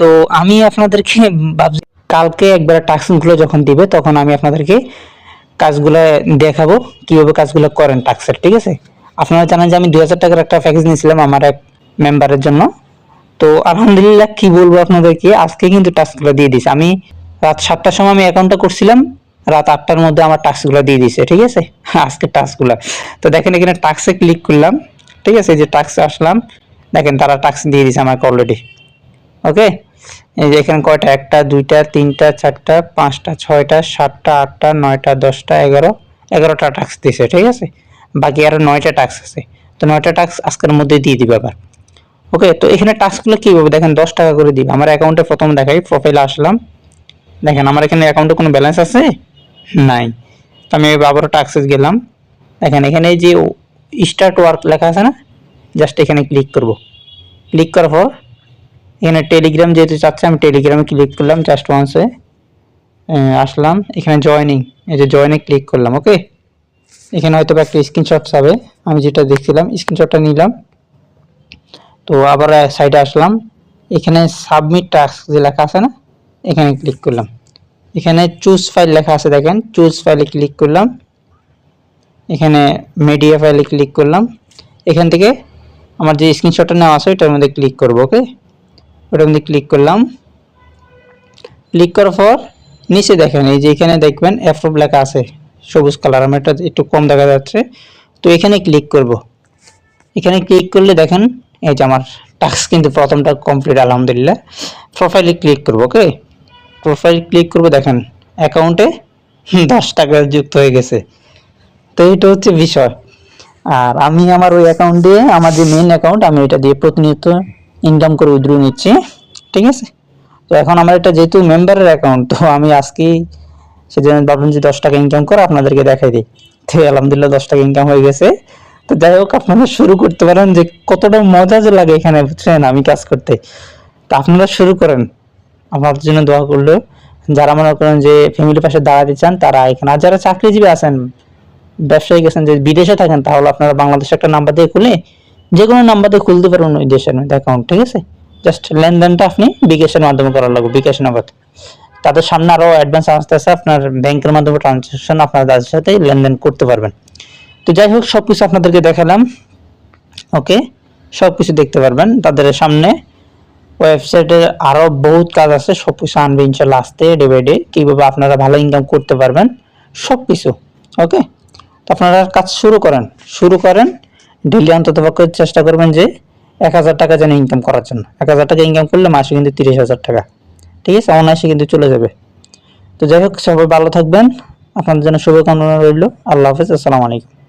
তো আমি আপনাদেরকে ভাবছি কালকে একবার টাস্কগুলো যখন দিবে, তখন আমি আপনাদেরকে কাজগুলো দেখাবো, কীভাবে কাজগুলো করেন টাস্কের, ঠিক আছে? আপনারা জানেন যে আমি দুই হাজার টাকার একটা প্যাকেজ নিয়েছিলাম আমার এক মেম্বারের জন্য। তো আলহামদুলিল্লাহ, কি বলব আপনাদেরকে, আজকে কিন্তু টাস্কগুলো দিয়ে দিছে আমি রাত সাতটার সময় আমি অ্যাকাউন্টটা করছিলাম, রাত আটটার মধ্যে আমার টাস্কগুলো দিয়ে দিছে ঠিক আছে? আজকে টাস্কগুলো। তো দেখেন এখানে টাস্কে ক্লিক করলাম, ঠিক আছে? যে টাস্কে আসলাম, দেখেন তারা টাস্ক দিয়ে দিছে আমাকে অলরেডি ওকে এই যে এখানে কয়টা? একটা, দুইটা, তিনটা, চারটা, পাঁচটা, ছয়টা, সাতটা, আটটা, নয়টা, দশটা, এগারো। এগারোটা টাস্ক দিছে, ঠিক আছে? বাকি আরও নয়টা টাস্ক আছে। তো নয়টা টাস্ক আজকের মধ্যে দিয়ে দিবে আবার। ওকে তো এখানে টাস্কগুলো কীভাবে দেখেন, দশ টাকা করে দিবে। আমার অ্যাকাউন্টে প্রথম দেখাই প্রোফাইলে আসলাম। দেখেন, আমার এখানে অ্যাকাউন্টে কোনো ব্যালেন্স আছে? নাই। তো আমি আবারও টাক্সে গেলাম। দেখেন, এখানে যে স্টার্ট ওয়ার্ক লেখা আছে না? জাস্ট এখানে ক্লিক করব। ক্লিক করার পর এখানে টেলিগ্রাম যেহেতু চাচ্ছে, আমি টেলিগ্রামে ক্লিক করলাম জাস্ট ওয়ান্সে আসলাম। এখানে জয়নিং এই যে জয়েনে ক্লিক করলাম ওকে এখানে হয়তো বা একটা স্ক্রিনশট যাবে আমি যেটা দেখছিলাম স্ক্রিনশটটা নিলাম। তো আবার সাইডে আসলাম। এখানে সাবমিট টাস্ক যে লেখা আছে না, এখানে ক্লিক করলাম। এখানে চুজ ফাইল লেখা আছে, দেখেন চুজ ফাইলে ক্লিক করলাম। এখানে মিডিয়া ফাইলে ক্লিক করলাম। এখান থেকে আমার যে স্ক্রিনশটটা নেওয়া আছে, ওইটার মধ্যে ক্লিক করব ওকে ওটার মধ্যে ক্লিক করলাম। ক্লিক করার পর নিচে দেখেন, এই যে এখানে দেখবেন অ্যাপ্রুভ লেখা আছে, সবুজ কালার আমার এটা একটু কম দেখা যাচ্ছে। তো এখানে ক্লিক করব। এখানে ক্লিক করলে দেখেন, এই যে আমার টাস্ক কিন্তু প্রথমটা কমপ্লিট আলহামদুলিল্লাহ। প্রোফাইলে ক্লিক করব ওকে প্রোফাইল ক্লিক করব, দেখেন অ্যাকাউন্টে দশ টাকা যুক্ত হয়ে গেছে। তো এটা হচ্ছে বিষয়। আর আমি আমার ওই অ্যাকাউন্ট দিয়ে, আমার যে মেইন অ্যাকাউন্ট আমি এটা দিয়ে প্রতিনিয়ত ইনকাম করে উইথড্র নিচ্ছি, ঠিক আছে? তো এখন আমার এটা যেহেতু মেম্বারের অ্যাকাউন্ট তো আমি আজকেই সেজন্য ভাবলাম যে দশ টাকা ইনকাম করে আপনাদেরকে দেখাই দিই। তো আলহামদুলিল্লাহ দশ টাকা ইনকাম হয়ে গেছে। তো যাই হোক, আপনারা শুরু করতে পারেন যে কতটা মজা যে লাগে এখানে, বুঝছেন? আমি কাজ করতে। তো আপনারা শুরু করেন। আমার জন্য দোয়া করল। যারা মনে করেন যে ফ্যামিলির পাশে দাঁড়াতে চান, তারা এখানে আর যারা চাকরিজীবী আছেন, ব্যবসায়ী গেছেন যে বিদেশে থাকেন, তাহলে আপনারা বাংলাদেশে একটা নাম্বার দিয়ে খুলে যে কোনো নাম্বার খুলতে পারবেন ওই দেশের মধ্যে অ্যাকাউন্ট ঠিক আছে? জাস্ট লেনদেনটা আপনি বিকাশের মাধ্যমে করার লাগবে, বিকাশ নগদ। তাদের সামনে আরও অ্যাডভান্স আসতে আপনার ব্যাংকের মাধ্যমে ট্রানজাকশন আপনার তাদের সাথে লেনদেন করতে পারবেন। তো যাই হোক, সবকিছু আপনাদেরকে দেখালাম। ওকে সবকিছু দেখতে পারবেন। তাদের সামনে ওয়েবসাইটে আরও বহুত কাজ আছে। সব কিছু আনবে ইনশাল্লাহ আসতে ডে বাই ডে কীভাবে আপনারা ভালো ইনকাম করতে পারবেন? সব কিছু ওকে তো আপনারা কাজ শুরু করেন। শুরু করেন। ডেলি অন্তত পক্ষে চেষ্টা করবেন যে এক হাজার টাকা যেন ইনকাম করার জন্য। এক হাজার টাকা ইনকাম করলে মাসে কিন্তু তিরিশ হাজার টাকা। ঠিক আছে? অনায়াসে কিন্তু চলে যাবে। তো যাই হোক, সবাই ভালো থাকবেন। আপনাদের জন্য শুভকামনা রইল। আল্লাহ হাফিজ। আসসালামু আলাইকুম।